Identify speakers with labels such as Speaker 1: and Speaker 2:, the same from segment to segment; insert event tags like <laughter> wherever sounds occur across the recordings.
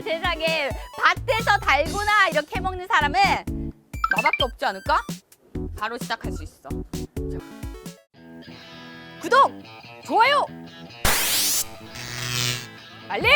Speaker 1: 야 세상에 밭에서 달고나 이렇게 먹는 사람은 나밖에 없지 않을까? 바로 시작할 수 있어. 자. 구독, 좋아요, 알림.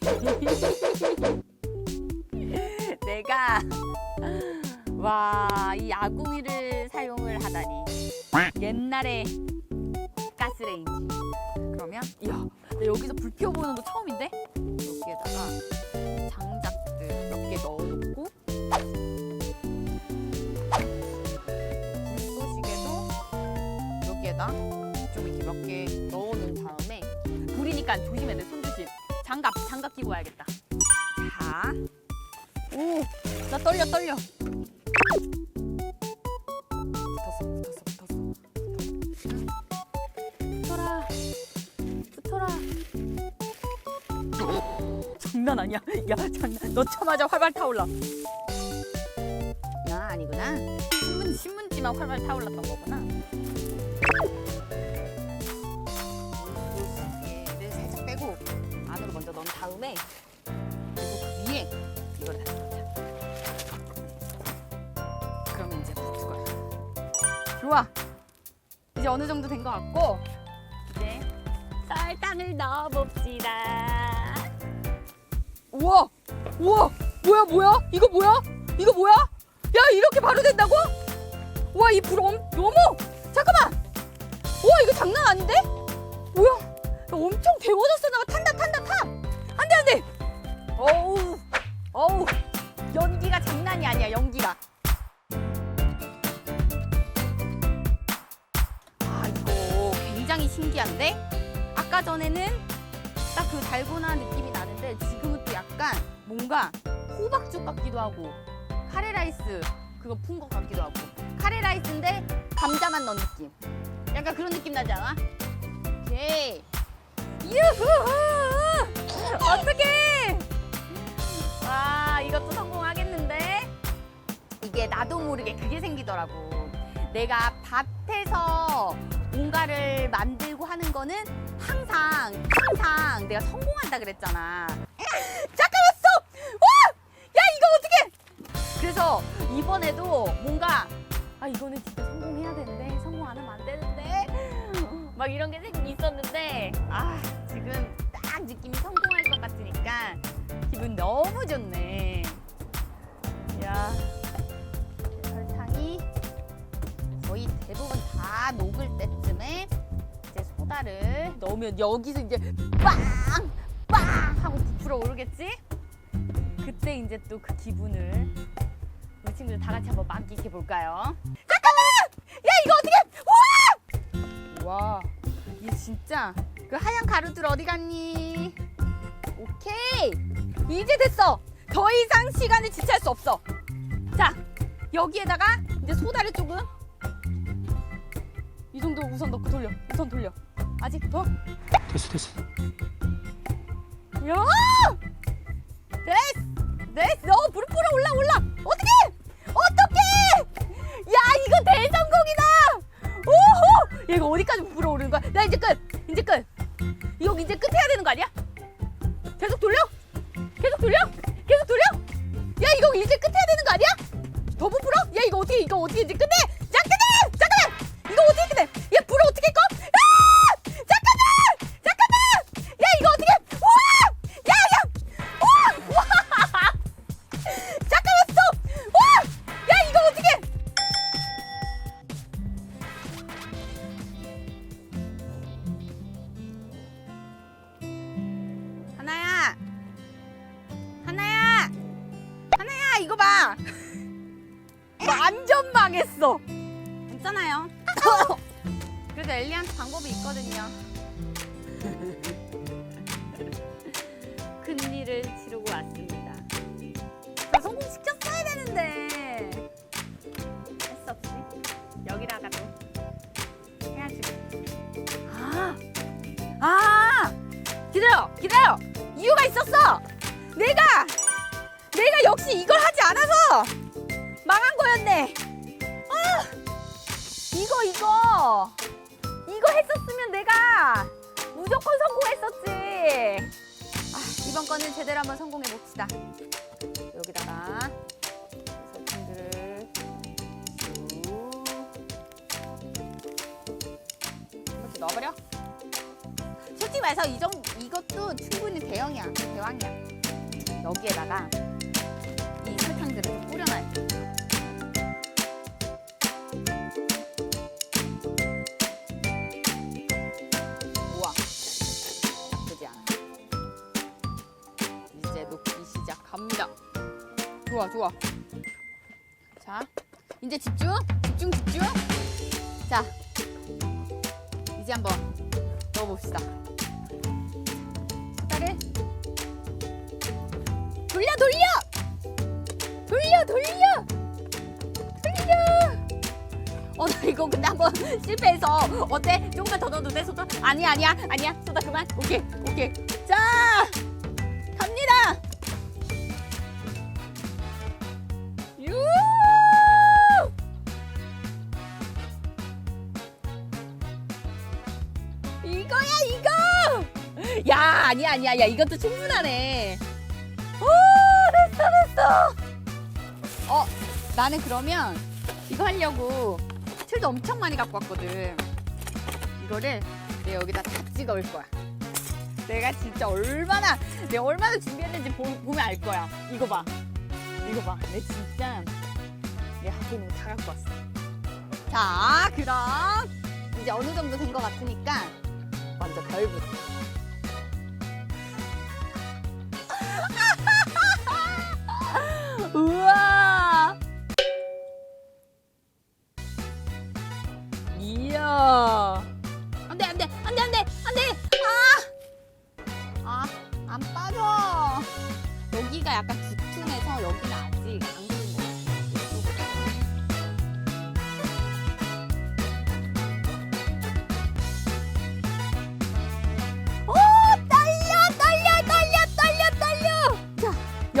Speaker 1: <laughs> 내가 와 이 아구미를 사용을 하다니 옛날에 가스레인지 그러면 이야 나 여기서 불 피워보는 거 처음인데 불이니까 조심해야 돼 손조심 장갑 장갑 끼고 와야겠다 자 오, 나 떨려 떨려. 붙었어, 붙었어, 붙었어. 붙어라, 붙어라. 장난 아니야. 야, 장난. 넣자마자 활발 타올라. 아, 아니구나. 신문 신문지만 활발 타올랐던 거구나. 좋아. 이제 어느 정도 된 것 같고 이제 설탕을 넣어봅시다. 우와, 우와, 뭐야 뭐야? 이거 뭐야? 이거 뭐야? 야 이렇게 바로 된다고? 우와 이 불 엄, 어머, 잠깐만. 뭔가 호박죽 같기도 하고 카레라이스 그거 푼 것 같기도 하고 카레라이스인데 감자만 넣은 느낌. 약간 그런 느낌 나지 않아? 오케이. 유후! 어떡해! 와 이것도 성공하겠는데 이게 나도 모르게 그게 생기더라고 내가 밭에서 뭔가를 만들고 하는 거는 항상 항상 내가 성공한다 그랬잖아 <laughs> 잠깐 왔어 와! 야 이거 어떻게 그래서 이번에도 뭔가 아 이거는 진짜 성공해야 되는데 성공 안 하면 안 되는데 막 이런 게 있었는데 아 지금 딱 느낌이 성공할 것 같으니까 기분 너무 좋네. 야 설탕이 거의 대부분 다 녹을 때쯤에 이제 소다를 넣으면 여기서 이제 빵! 빵! 하고 부풀어 오르겠지? 그때 이제 또 그 기분을 친구들 다 같이 한번 만끽해 볼까요? 잠깐만! 야 이거 어떻게? 와! 와, 얘 진짜 그 하얀 가루들 어디 갔니? 오케이. 이제 됐어. 더 이상 시간을 지체할 수 없어. 자, 여기에다가 이제 소다를 조금 이 정도 우선 넣고 돌려. 우선 돌려. 아직 더?
Speaker 2: 됐어 됐어
Speaker 1: 야! 됐어! 됐어! 어, 불 불어 올라 올라! 어 얘가 어디까지 불어 오르는 거야? 나 이제 끝! 이제 끝! 이거 이제 끝 해야 되는 거 아니야? 계속 돌려? 계속 돌려? 계속 돌려? 야, 이거 이제 끝 해야 되는 거 아니야? 더 부풀어? 야, 이거 어떻게, 이거 어떻게 이제 끝내! 그래도 엘리한테 방법이 있거든요. <laughs> 큰 일을 이거 했었으면 내가 무조건 성공했었지! 아, 이번 거는 제대로 한번 성공해 봅시다. 여기다가 쭉 이렇게 넣어버려. 솔직히 말해서 이 정도 이것도 충분히 대형이야, 대왕이야. 여기에다가 이 설탕들을 좀 뿌려놔야 돼. 좋아. 자, 이제 집중, 집중, 집중. 자, 이제 한번 넣어봅시다. 숟가락을 돌려, 돌려, 돌려, 돌려, 돌려. 어, 나 이거 근데 한번 <laughs> 실패해서 어때? 조금만 더 넣어도 돼, 소다? 아니야, 아니야, 아니야. 소다 그만. 오케이, 오케이. 자, 아니야, 아니야, 야, 이것도 충분하네. 오, 됐어, 됐어. 어, 나는 그러면 이거 하려고 틀도 엄청 많이 갖고 왔거든. 이거를 내 여기다 다 찍어 올 거야. 내가 진짜 얼마나 내가 얼마나 준비했는지 보, 보면 알 거야. 이거 봐. 이거 봐. 내 진짜 내 갖고 있는 거 다 갖고 왔어. 자, 그럼 이제 어느 정도 된 것 같으니까 먼저 별부터.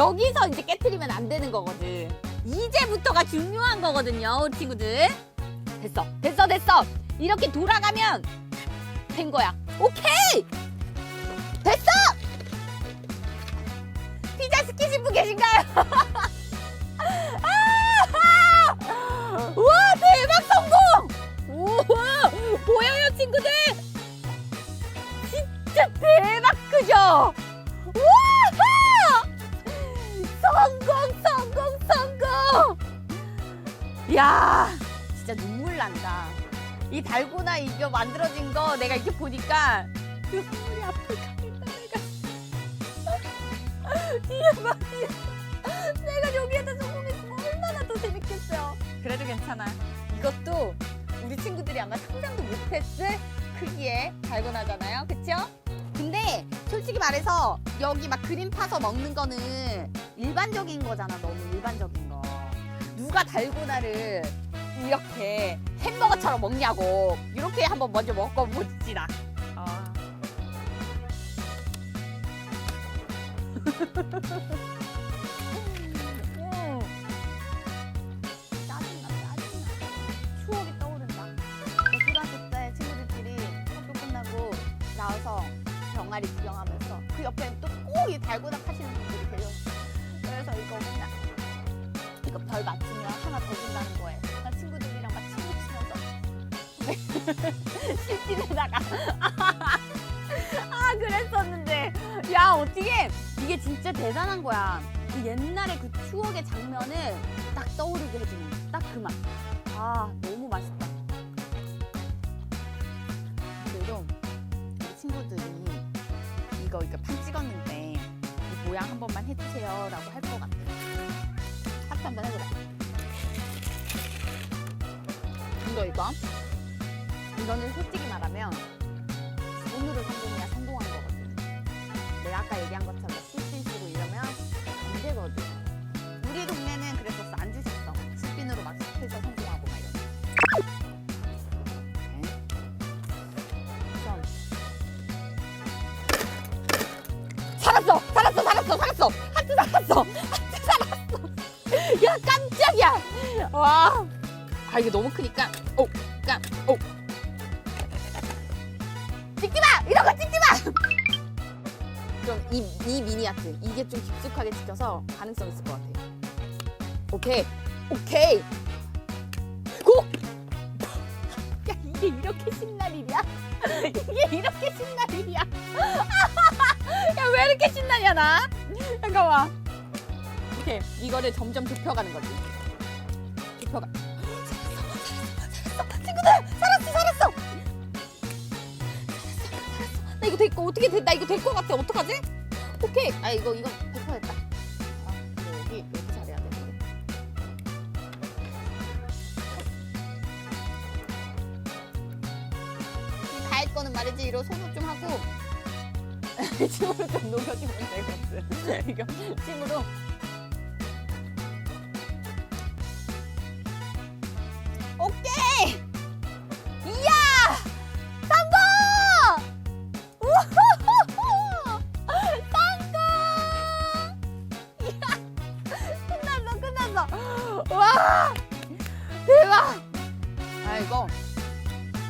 Speaker 1: 여기서 이제 깨트리면 안 되는 거거든. 이제부터가 중요한 거거든요, 우리 친구들. 됐어, 됐어, 됐어. 이렇게 돌아가면 된 거야. 오케이! 됐어! 피자 스키시프 계신가요? <laughs> 야, 진짜 눈물 난다. 이 달고나 이거 만들어진 거 내가 이렇게 보니까 눈물이 가겠다 내가. 이게 말이야. 내가 여기에다 성공했으면 얼마나 더 재밌겠어요. 그래도 괜찮아. 이것도 우리 친구들이 아마 상상도 못했을 크기의 달고나잖아요. 그쵸? 근데 솔직히 말해서 여기 막 그림 파서 먹는 거는 일반적인 거잖아. 너무 일반적인 거. 누가 달고나를 이렇게 햄버거처럼 먹냐고. 이렇게 한번 먼저 먹어보지라. 아. 음. 짜증나, 짜증나. 추억이 떠오른다. 내 고등학교 때 친구들끼리 학교 끝나고 나와서 병아리 구경하면서 그 옆에 또 꼭 이 달고나 파시는 분들이 계셨어. 그래서 이거 맨날 이거 별 맞추면 준다는 거예요. 나 친구들이랑 막 친구 치면서 실진에다가 아 그랬었는데 야 어떻게 이게 진짜 대단한 거야. 그 옛날에 그 추억의 장면을 딱 떠오르게 해주는 딱 그 맛. 아 너무 맛있다. 그래도 우리 친구들이 이거 이거 판 찍었는데 이 모양 한 번만 해주세요라고 할 것 같아. 하트 한 번 해보자. 이거 이거. 이거는 솔직히 말하면 돈으로 성공해야 성공한 거거든. 내가 아까 얘기한 것처럼 실핀 쓰고 이러면 안 되거든. 우리 동네는 그랬었어. 안 주셨어. 실핀으로 막 해서 성공하고 막 이러면. 네. 살았어! 살았어! 살았어! 살았어! 하트 살았어! <laughs> 하트 살았어! <laughs> 야 깜짝이야! 와! 아 이게 너무 크니까 오! 깜! 오! 찍지 마! 이런 거 찍지 마! 좀이이 미니 아트 이게 좀 깊숙하게 찍혀서 가능성 있을 것 같아. 오케이, 오케이. 고! 야 이게 이렇게 신날 일이야? 이게 이렇게 신날 일이야? <laughs> 야 왜 이렇게 신나냐 나? 잠깐만. 이렇게 이거를 점점 좁혀가는 거지. 좁혀가. 거 어떻게 돼? 나 이거 될 것 같아. 어떡하지? 오케이. 아 이거 이거 100% 됐다. 아, 여기 여기 잘해야 되는데. 다할 거는 말이지 이로 손을 좀 하고 <laughs> 침으로 좀 녹여주면 되거든. 이거 침으로. 이거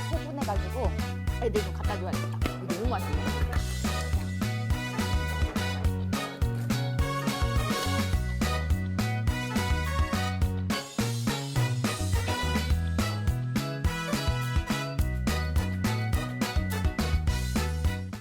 Speaker 1: 소분해가지고 애들 좀 갖다 줘야겠다. 너무 맛있네.